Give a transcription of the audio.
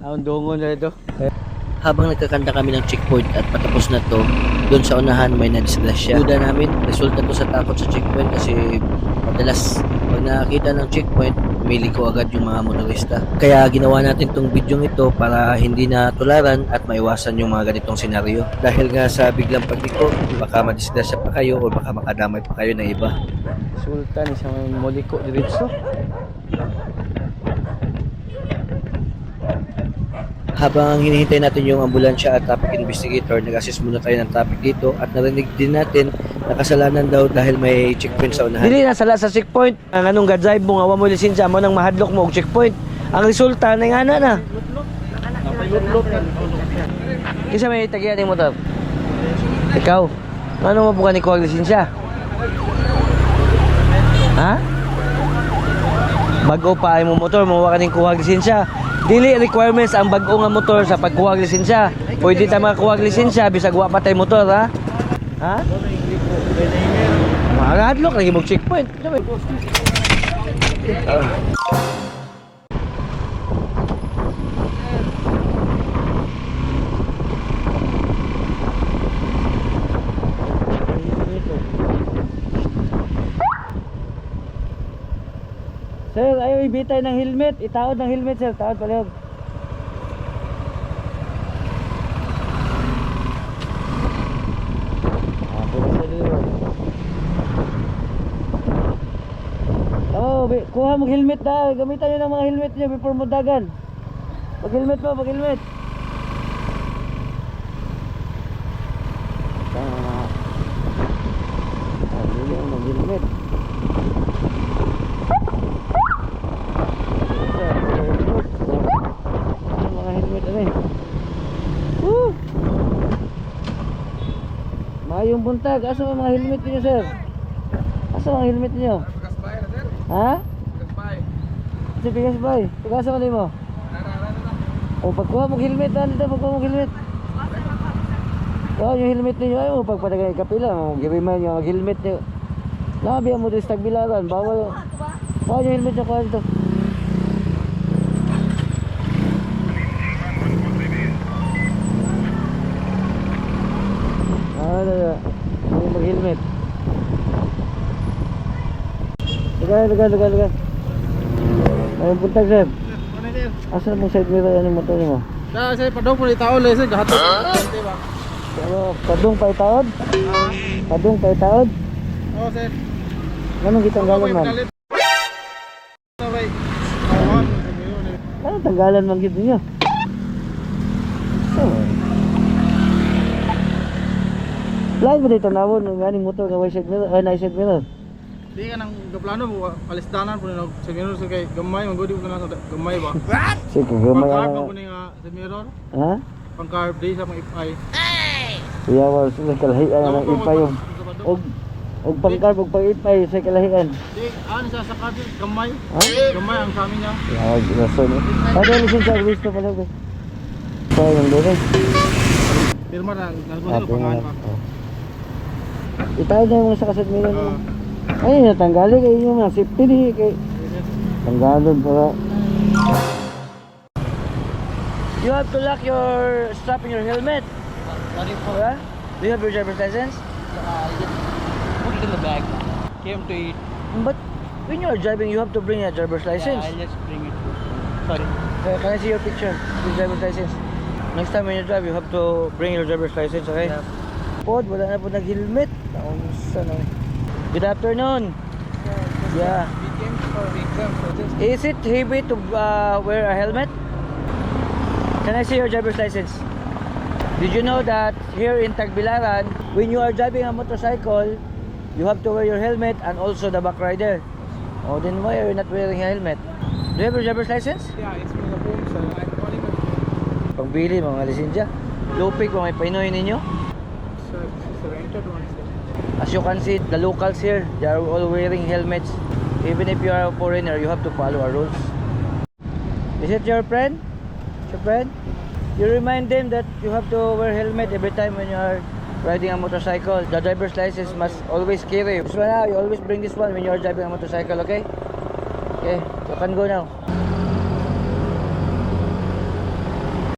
Ang dungo na ito. Habang nagkakanta kami ng checkpoint at patapos na to, doon sa unahan may nadisgrasya. Duda namin, resulta to sa takot sa checkpoint kasi madalas pag nakakita ng checkpoint, miliko agad yung mga motorista. Kaya ginawa natin tong video ito para hindi na tularan at maiwasan yung mga ganitong senaryo. Dahil nga sa biglang pagliko, baka madisgrasya pa kayo o baka makadamay pa kayo ng iba. Sultan isang moliko diretso. Habang hinihintay natin yung ambulansya at traffic investigator, nag-assist muna tayo ng traffic dito at narinig din natin na kasalanan daw dahil may checkpoint sa unahan. Dili na sala sa checkpoint. Ang anong ga-drive mo nga wa mo lisensya mo nang mahadlok mo og checkpoint. Ang resulta na nga na na. Kisa may tagyan ni motor. Ikaw. Ano mo bukan ni kuha lisensya? Ha? Bago pa ay mo motor, mo ka ning kuha lisensya. Dili requirements ang bago nga motor sa pagkuha lisensya. Pwede ta makakuha lisensya bisag wa pa tay motor, ha? Ha? Mahadlok lagi mo checkpoint. Sir, ayaw ibitay ng helmet. Itaod ng helmet, sir. Taod yun. Ah. Oh, kuha mo helmet na. Gamitan niyo ng mga helmet niyo before mo dagan. Pag helmet mo, pag helmet. Tama. Ah, hindi mo mag helmet. Ang mga helmet ano eh. Woo! Mayong buntag. Asa ang mga helmet niyo, sir? Asa ang helmet niyo? Ha? Kasi bigas bay. Pagkasa ka mo? O pagkuha mong helmet, dali na pagkuha mong helmet. Kuha yung helmet ninyo ay mo pagpatagay kapila mo giriman yung helmet niyo. Labi mo din sa tagbilaran, bawal. Kuha yung helmet niyo kuha dito. Lugar, lugar, lugar, lugar. Ayun puntag, sir. Asa mo side mirror yung motor mo? Nah, saya padong pun tahu lah saya gahat. ba? Pero padung pa itaod? Padung pa itaod? Oh, saya. Ganun kitang galan man? Anong tanggalan man gito niya? Lain mo dito nawon ng ganing motor nga way side mirror, ay na side mirror. Di ka nang gaplano mo palisdanan po na sa mirror sa kay gamay magudi ko na sa gamay ba. Sige, gamay Pangkarb ang... ako nga sa mirror. Ha? Pangkarb di sa mga ipay. Iyawal sa kalahian ang ipay yung... Og, og pangkarb og pang-ipay sa kalahian. Di ano sa sa card gamay. Ha? Gamay ang sa amin niya. Iyawal, rason eh. Ano yung lisensya? Gusto pala ko. Pa yung doon Pirma na nalgo Ate sa pangalan nga. ba. Oh. Itaw na yung sa kasat mirror mo. Ay, natanggali kayo yung mga safety di kay tanggalon para. You have to lock your strap in your helmet. Sorry po. Huh? Do you have your driver's license? Put it in the bag. Came to eat. But when you are driving, you have to bring your driver's license. just bring it. Sorry. Okay, can I see your picture? Your driver's license. Next time when you drive, you have to bring your driver's license, okay? Yeah. Pod, wala na po nag-helmet. Naunsa na. Good afternoon. Yeah. Is it heavy to uh, wear a helmet? Can I see your driver's license? Did you know that here in Tagbilaran, when you are driving a motorcycle, you have to wear your helmet and also the back rider. Oh, then why are you not wearing a helmet? Do you have your driver's license? Yeah, it's from the home, so I'm calling it. Pangbili, mga lisensya. Lupig, mga Pinoy ninyo. So, it's a rented one, sir. As you can see, the locals here, they are all wearing helmets. Even if you are a foreigner, you have to follow our rules. Is it your friend? Your friend? You remind them that you have to wear helmet every time when you are riding a motorcycle. The driver's license must always carry. This one now, you always bring this one when you are driving a motorcycle, okay? Okay, you can go now.